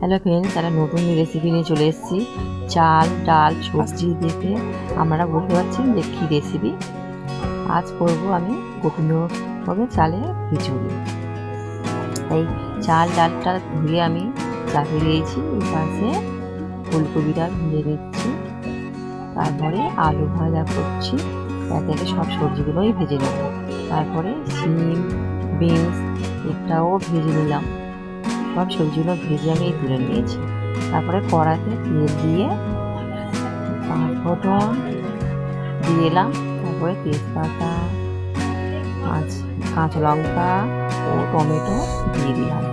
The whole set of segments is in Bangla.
হ্যালো ফ্রেন্ডস একটা নতুন রেসিপি নিয়ে চলে এসেছি। চাল, ডাল, সবজি দেখে আপনারা বুঝতে পারছেন যে কী রেসিপি আজ করব আমি গোবিন্দভোগে চালের খিচুড়ি। এই চাল, ডালটা ধুয়ে আমি চাপিয়ে দিয়েছি, এই পাশে ফুলকপিটা ভেজে দিচ্ছি তারপরে আলু ভাজা করছি একে সব সবজিগুলোই ভেজে নেব। তারপরে সিম বিনস, এটাও ভেজে নিলাম। সব সবজিগুলো ভেজে আমি তুলে নিয়েছি। তারপরে কড়াতে তেল দিয়ে ফোটন দিয়ে এলাম। তারপরে তেজপাতা কাঁচ লঙ্কা ও টমেটো দিয়ে দিলাম।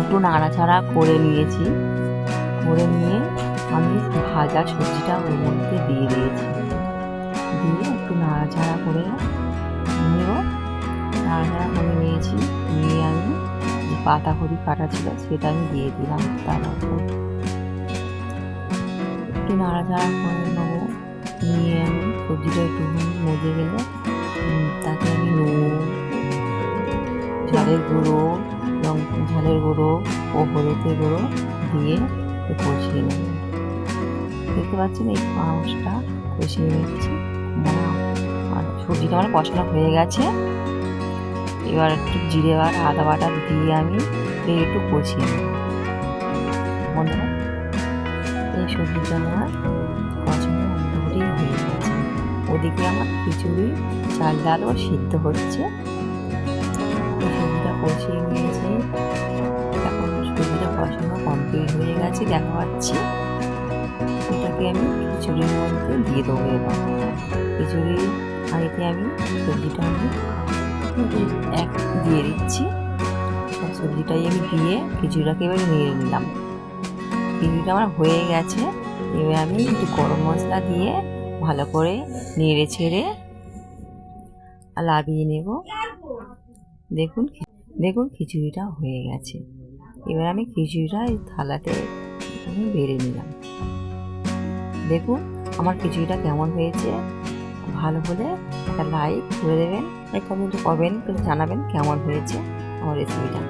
একটু নাড়াচাড়া করে নিয়েছি। করে নিয়ে আমি ভাজা সবজিটা ওর মধ্যে দিয়ে দিয়েছি। দিয়ে একটু নাড়াচাড়া করে নিয়েও, নাড়াচাড়া করে নিয়েছি। নিয়ে আমি পাতাকড়ি কাটা ছিল সেটা আমি দিয়ে দিলাম তার উপর একটু নাড়াচাড়া করে নেব। নিয়ে আমি সবজিটা একটু মজে গেলে তাতে আমি নুন, ঝালের গুঁড়ো, লং, ঝালের গুঁড়ো ও হলুদের গুঁড়ো দিয়ে কষিয়ে নেব। দেখতে পাচ্ছেন এই মাংসটা কষিয়ে নিচ্ছি। আর সবজিটা আমার কষানো হয়ে গেছে। এবার একটু জিরে আর আদা বাটা দিয়ে আমি একটু কষিয়ে বন্ধুরা, এই সবজিটা আমার মোটামুটি হয়ে গেছে। ওদিকে আমার খিচুড়ি, চাল ডালও সিদ্ধ হচ্ছে। সবজিটা কষিয়ে নিয়েছি। এখন সবজিটা কষানো কমপ্লিট হয়ে গেছে দেখা পাচ্ছি এটাকে আমি খিচুড়ির মধ্যে দিয়ে দেবো এবার। খিচুড়ি হাঁড়িতে আমি সবজিটা আমি এক দিয়ে দিচ্ছি। সব সবজিটাই আমি দিয়ে খিচুড়িটাকে এবার নেড়ে নিলাম। খিচুড়িটা আমার হয়ে গেছে। এবার আমি একটু গরম মশলা দিয়ে ভালো করে নেড়ে ছেড়ে লাভিয়ে নেব। দেখুন দেখুন খিচুড়িটা হয়ে গেছে। এবার আমি খিচুড়িটা এই থালাতে আমি বেড়ে নিলাম। দেখুন আমার খিচুড়িটা কেমন হয়েছে। ভালো হলে একটা লাইক করে দেবেন। কমেন্ট করবেন জানাবেন কেমন হয়েছে আমার রেসিপিটা